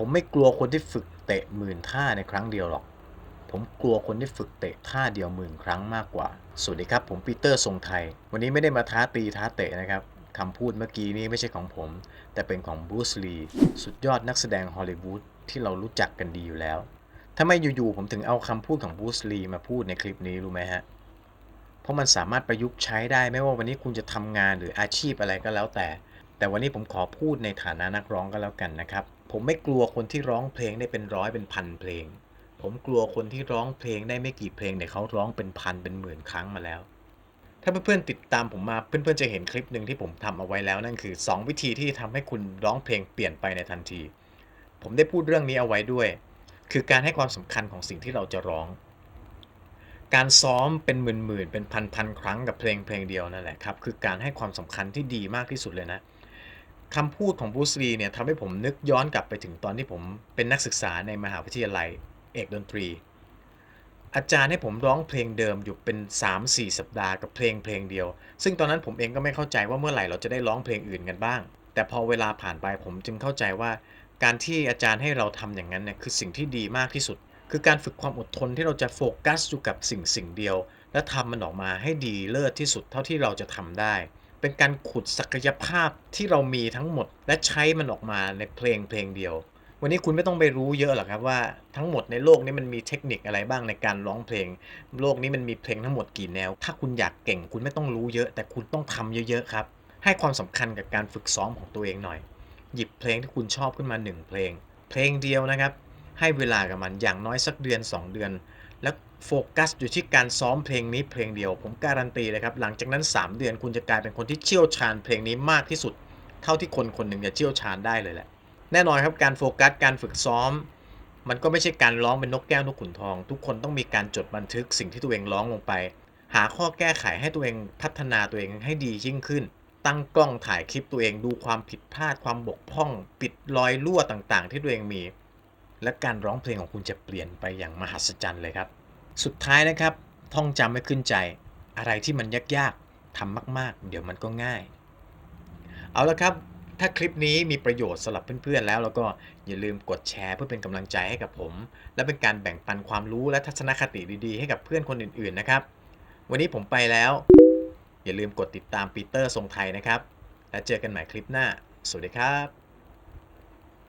ผมไม่กลัวคนที่ฝึกเตะหมื่นท่าในครั้งเดียวหรอก ผมกลัวคนที่ฝึกเตะท่าเดียวหมื่นครั้งมากกว่า สวัสดีครับ ผมปีเตอร์ทรงไทย วันนี้ไม่ได้มาท้าตีท้าเตะนะครับคำพูดเมื่อกี้นี้ไม่ใช่ของผม แต่เป็นของบรูซลีสุดยอดนักแสดงฮอลลีวูดที่เรารู้จักกันดีอยู่แล้วทำไมอยู่ๆผมถึงเอาคำพูดของบรูซลีมาพูดในคลิปนี้รู้ไหมฮะ เพราะมันสามารถประยุกต์ใช้ได้ไม่ว่าวันนี้คุณจะทำงานหรืออาชีพอะไรก็แล้วแต่ แต่วันนี้ผมขอพูดในฐานะนักร้องก็แล้วกันนะครับ ผมไม่กลัวคนที่ร้องเพลงได้เป็นร้อยเป็นพันเพลง ผมกลัวคนที่ร้องเพลงได้ไม่กี่เพลงแต่เขาร้องเป็นพันเป็นหมื่นครั้งมาแล้ว ถ้าเพื่อนๆติดตามผมมาเพื่อนๆจะเห็นคลิปหนึ่งที่ผมทำเอาไว้แล้วนั่นคือ 2 วิธีที่ทำให้คุณร้องเพลงเปลี่ยนไปในทันที ผมได้พูดเรื่องนี้เอาไว้ด้วย คือการให้ความสำคัญของสิ่งที่เราจะร้อง การซ้อมเป็นหมื่นๆเป็นพันๆครั้งกับเพลงเพลงเดียวนั่นแหละครับคือการให้ความสำคัญที่ดีมากที่สุดเลยนะ คำพูดของบรูซลีเนี่ยทำให้ผมนึกย้อนกลับไปถึงตอนที่ผมเป็นนักศึกษาในมหาวิทยาลัยเอกดนตรี อาจารย์ให้ผมร้องเพลงเดิมอยู่เป็น 3-4 สัปดาห์กับเพลงเพลงเดียว ซึ่งตอนนั้นผมเองก็ไม่เข้าใจว่าเมื่อไหร่เราจะได้ร้องเพลงอื่นกันบ้าง แต่พอเวลาผ่านไปผมจึงเข้าใจว่า การที่อาจารย์ให้เราทำอย่างนั้นเนี่ยคือสิ่งที่ดีมากที่สุด คือการฝึกความอดทนที่เราจะโฟกัสอยู่กับสิ่งสิ่งเดียว และทำมันออกมาให้ดีเลิศที่สุดเท่าที่เราจะทำได้ เป็นการขุดศักยภาพที่เรามีทั้งหมด และใช้มันออกมาในเพลงเพลงเดียว วันนี้คุณไม่ต้องไปรู้เยอะหรอกครับว่าทั้งหมดในโลกนี้มันมีเทคนิคอะไรบ้างในการร้องเพลง โลกนี้มันมีเพลงทั้งหมดกี่แนว ถ้าคุณอยากเก่ง คุณไม่ต้องรู้เยอะ แต่คุณต้องทำเยอะๆครับ ให้ความสำคัญกับการฝึกซ้อมของตัวเองหน่อย หยิบเพลงที่คุณชอบขึ้นมาหนึ่งเพลง เพลงเดียวนะครับ ให้เวลากับมันอย่างน้อยสักเดือน 2 เดือน แล้วโฟกัสอยู่ที่การซ้อมเพลงนี้เพลงเดียว ผมการันตีเลยครับ หลังจากนั้น 3 เดือนคุณจะกลายเป็นคนที่เชี่ยวชาญเพลงนี้มากที่สุด เท่าที่คนคนหนึ่งจะเชี่ยวชาญได้เลยแหละ แน่นอนครับการโฟกัสการฝึกซ้อม มันก็ไม่ใช่การร้องเป็นนกแก้วนกขุนทอง ทุกคนต้องมีการจดบันทึกสิ่งที่ตัวเองร้องลงไป หาข้อแก้ไขให้ตัวเองพัฒนาตัวเองให้ดียิ่งขึ้น ตั้งกล้องถ่ายคลิปตัวเองดูความผิดพลาดความบกพร่อง ปิดรอยรั่วต่างๆ ที่ตัวเองมี และการร้องเพลงของคุณจะเปลี่ยนไปอย่างมหัศจรรย์เลยครับ สุดท้ายนะครับ ท่องจำไม่ขึ้นใจ อะไรที่มันยากๆทำมากๆ เดี๋ยวมันก็ง่าย เอาละครับ ถ้าคลิปนี้มีประโยชน์สำหรับเพื่อนๆแล้ว แล้วก็อย่าลืมกดแชร์เพื่อเป็นกำลังใจให้กับผม และเป็นการแบ่งปันความรู้และทัศนคติดีๆ ให้กับเพื่อนคนอื่นๆนะครับ วันนี้ผมไปแล้ว อย่าลืมกดติดตามปีเตอร์ทรงไทยนะครับ แล้วเจอกันใหม่คลิปหน้า สวัสดีครับ